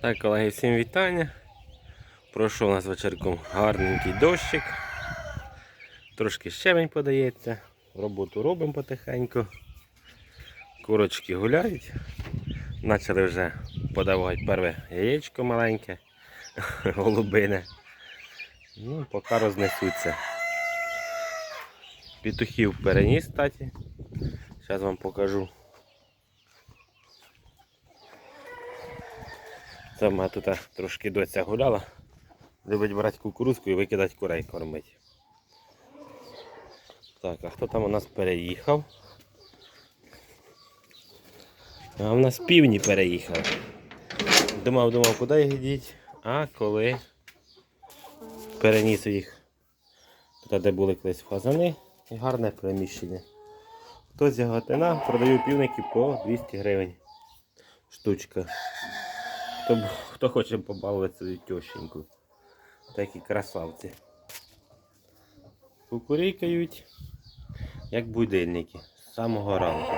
Так, колеги, всім вітання. Пройшов у нас вечірком гарненький дощик. Трошки щебень подається. Роботу робимо потихеньку. Курочки гуляють. Почали вже подавати перше яєчко маленьке, голубине. Ну, поки рознесуться. Петухів переніс, кстати. Зараз вам покажу. Сама тут трошки доця гуляла. Любить брати кукурузку і викидати курей кормить. Так, а хто там у нас переїхав? А в нас півні переїхав. Думав, думав, куди їх діть, а коли переніс їх туди, де були колись фазани, і гарне приміщення. Хто з Яготина продаю півники по 200 гривень. Штучка. Хто, хто хоче побалувати свою тещеньку. Такі красавці. Кукурікають, як будильники з самого ранку.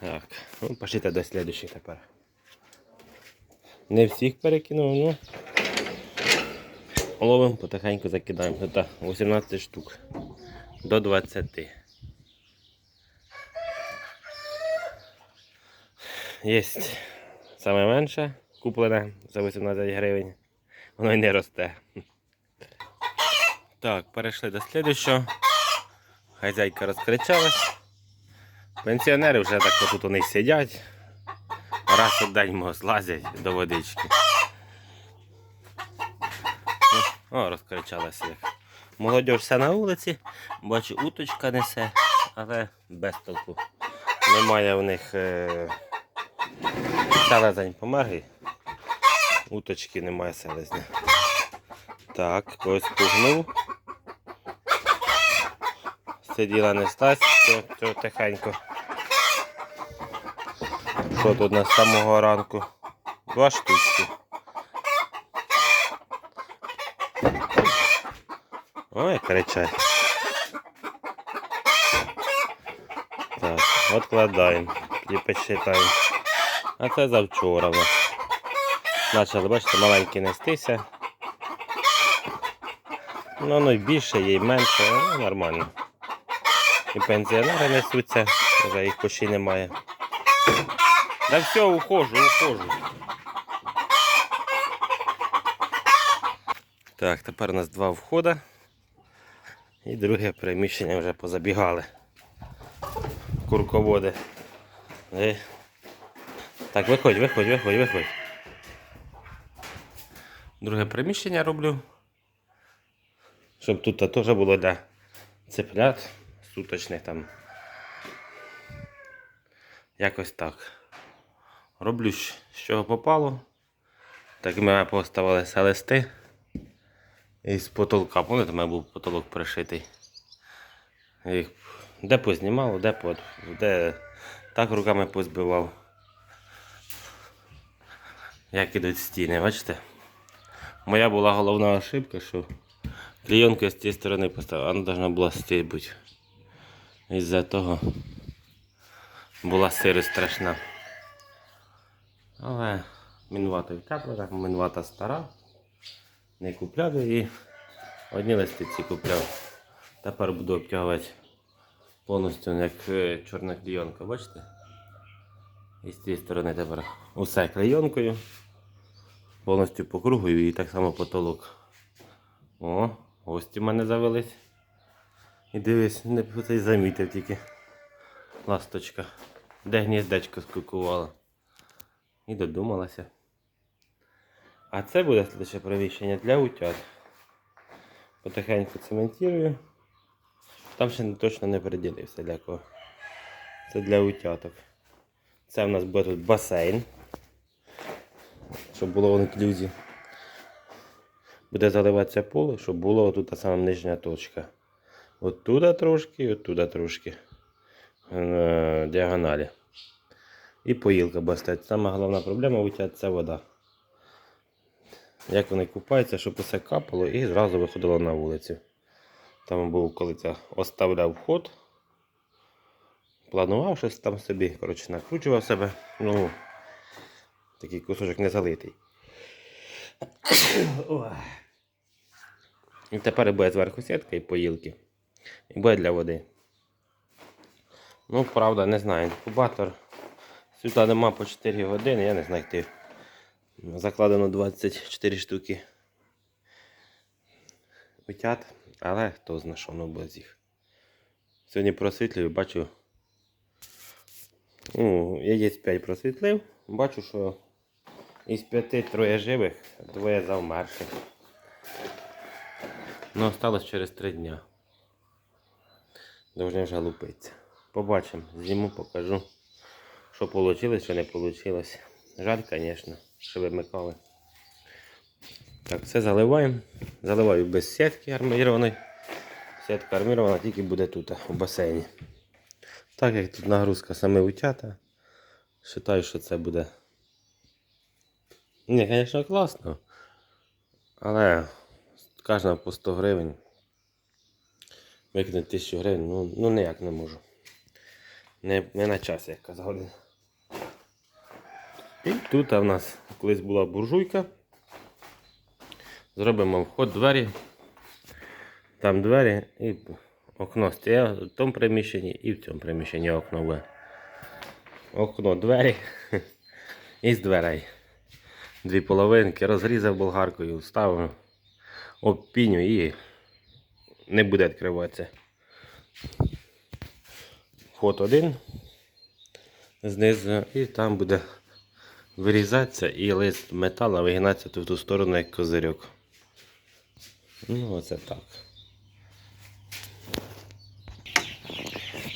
Так, ну пошліте до слідуючих тепер. Не всіх перекинув, ну. Ловимо, потихеньку закидаємо. Тут 18 штук до 20. Єсть саме менше, куплене за 18 гривень. Воно й не росте. Так, перейшли до слідущого. Хазяйка розкричалась. Пенсіонери вже так тут вони й сидять. Раз у день мого злазять до водички. О, розкричалася як. Молодь все на вулиці, бачу, уточка несе, але без толку. Немає в них е... селезень померли. Уточки немає селезня. Так, когось пугнув. Сиділа не стась, то, тихенько. Що тут на самого ранку? Два штучки. Ой, кричать. Так, відкладаємо і посчитаємо. А це завчора. в нас. Почали, бачите, маленькі нестися. Ну, ну і більше, і менше, ну, нормально. І пенсіонери несуться, вже їх почти немає. Да все, ухожу, ухожу. Так, тепер у нас два входи. І друге приміщення вже позабігали. Курководи. Так, виходь, виходь, виходь, виходь. Друге приміщення роблю. Щоб тут теж було для цеплят суточних там. Якось так. Роблю з чого попало. Так ми поставили листи. Із потолка. Пам'ятаєте, у мене був потолок пришитий. Їх де познімав, де, по, де так руками позбивав. Як ідуть стіни, бачите? Моя була головна ошибка, що клейонку з цієї сторони поставила, вона повинна була з цієї бути. Із-за того була сирость страшна. Але мінвата так мінвата стара. Не купляв і одні листиці купляв. Тепер буду обтягувати повністю як е, чорна клейонка, бачите? І з цієї сторони тепер усе клейонкою. Повністю по кругу і так само потолок. О, гості в мене завелись. І дивись, не цей замітив тільки. Ласточка. Де гніздечко скукувала. І додумалася. А це буде слідче приміщення для утят. Потихеньку цементую. Там ще не- точно не приділився для кого. Це для утяток. Це в нас буде тут басейн. Щоб було в інклюзі. Буде заливатися поле, щоб було тут та сама нижня точка. Оттуда трошки, і оттуда трошки. На діагоналі. І поїлка стояти. Сама головна проблема утят це вода. Як вони купаються, щоб усе капало і зразу виходило на вулицю. Там був, коли це оставляв вход. Планував щось там собі, коротше, накручував себе. Ну, Такий кусочок не залитий. І тепер буде зверху сітка і поїлки. І буде для води. Ну, правда, не знаю. Інкубатор. Світла нема по 4 години, я не знаю, як. Закладено 24 штуки утят, але хто знає, що воно буде з їх. Сьогодні просвітлюю, бачу. Ну, яєць 5 просвітлив. Бачу, що із 5 троє живих, двоє завмерших. Ну, осталось через 3 дня. Должны вже лупитися. Побачимо, зніму, покажу, що вийшло, що не вийшло. Жаль, звісно, що вимикали. Так, все заливаємо. Заливаю без сітки армірованої. Сітка армірована тільки буде тут, у басейні. Так як тут нагрузка саме утята, вважаю, що це буде. Ні, звісно, класно. Але кожна по 100 гривень. Викинути 1000 гривень, ну, ну ніяк не можу. Не, не на час, як казав. І тут в нас колись була буржуйка. Зробимо вход двері. Там двері і окно стояло в тому приміщенні і в цьому приміщенні окно буде. Окно, двері і з дверей. Дві половинки, розрізав болгаркою, вставив об піню і не буде відкриватися. Вход один знизу і там буде вирізатися і лист металу вигинатися в ту сторону як козирьок. Ну, оце так.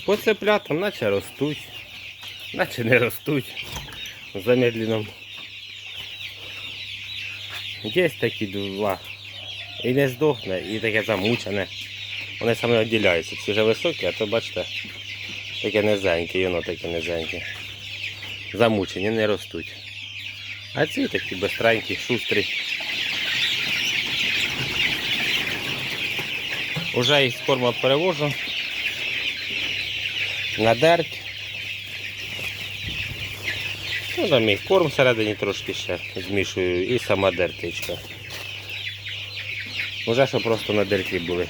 По цеплятам наче ростуть, наче не ростуть в замедленому. Є такі два. І не здохне, і таке замучене. Вони саме відділяються. Ці вже високі, а то бачите, таке низеньке, і воно таке низеньке. Замучені, не ростуть. А ці такі бистренькі, шустрі. Уже їх з перевожу. На дерть. Ну, там і корм всередині трошки ще змішую і сама дертичка. Уже що просто на дерті були.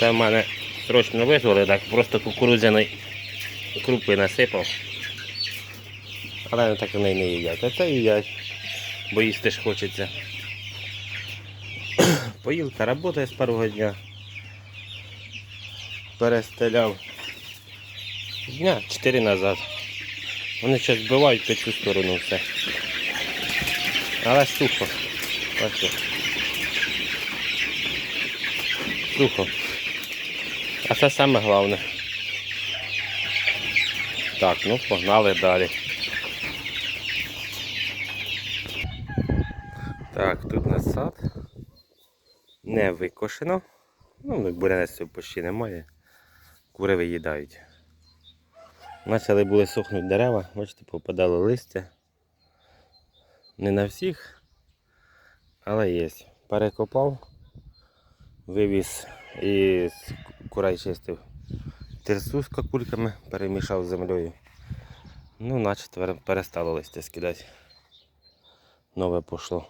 Це в мене срочно визвали, так просто кукурудзяної крупи насипав. Але так вони не їдять. А це їдять, бо їсти ж хочеться. Поїлка працює з першого дня. Перестеляв дня 4 назад. Вони щось збивають по цю сторону все. Але сухо. Бачите. Сухо. А це саме головне. Так, ну погнали далі. Так, тут у сад. Не викошено. Ну, бурянецтва почти немає. Кури виїдають. Почали були сохнути дерева, бачите, попадало листя. Не на всіх, але є. Перекопав, вивіз і з курей чистив терсу з какульками, перемішав з землею. Ну, наче перестало листя скидати. Нове пішло.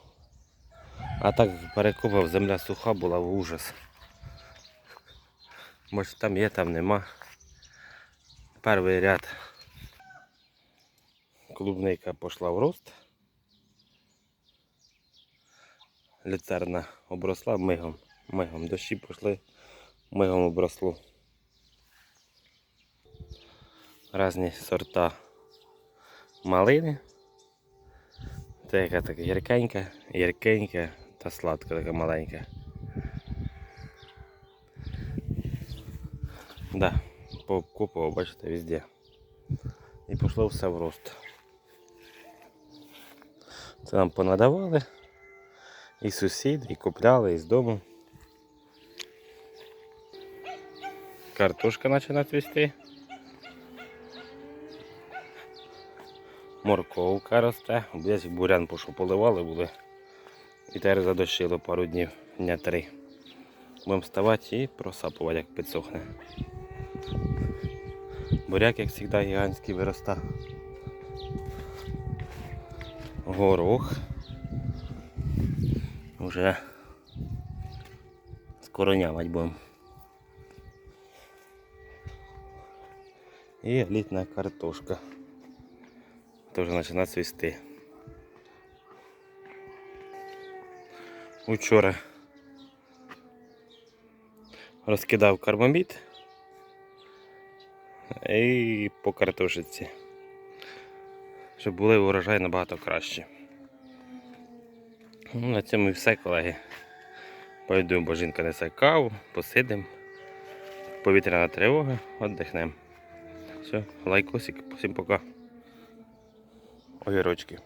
А так перекопав, земля суха була в ужас. Може там є, там нема. Перший ряд клубника пішла в рост. Люцерна обросла мигом. Мигом. Дощі пішли, мигом обросло. Різні сорта малини. Це яка така гіркенька, гіркенька та сладка така маленька. Да, пообкопував, бачите, везде. І пішло все в рост. Це нам понадавали. І сусід, і купляли, і з дому. Картошка почала цвісти. Морковка росте. Десь бурян пошов поливали були. І тепер задощило пару днів, дня три. Будемо вставати і просапувати, як підсохне. Буряк, як завжди, гігантський вироста. Горох. Уже скоро нямать будемо. І літня картошка. Тоже починає цвісти. Учора розкидав кармамід і по картошиці. Щоб були урожай набагато краще. Ну, на цьому і все, колеги. Пойду, бо жінка несе каву, посидимо. Повітряна тривога, віддихнемо. Все, лайкосик, всім пока. Огірочки.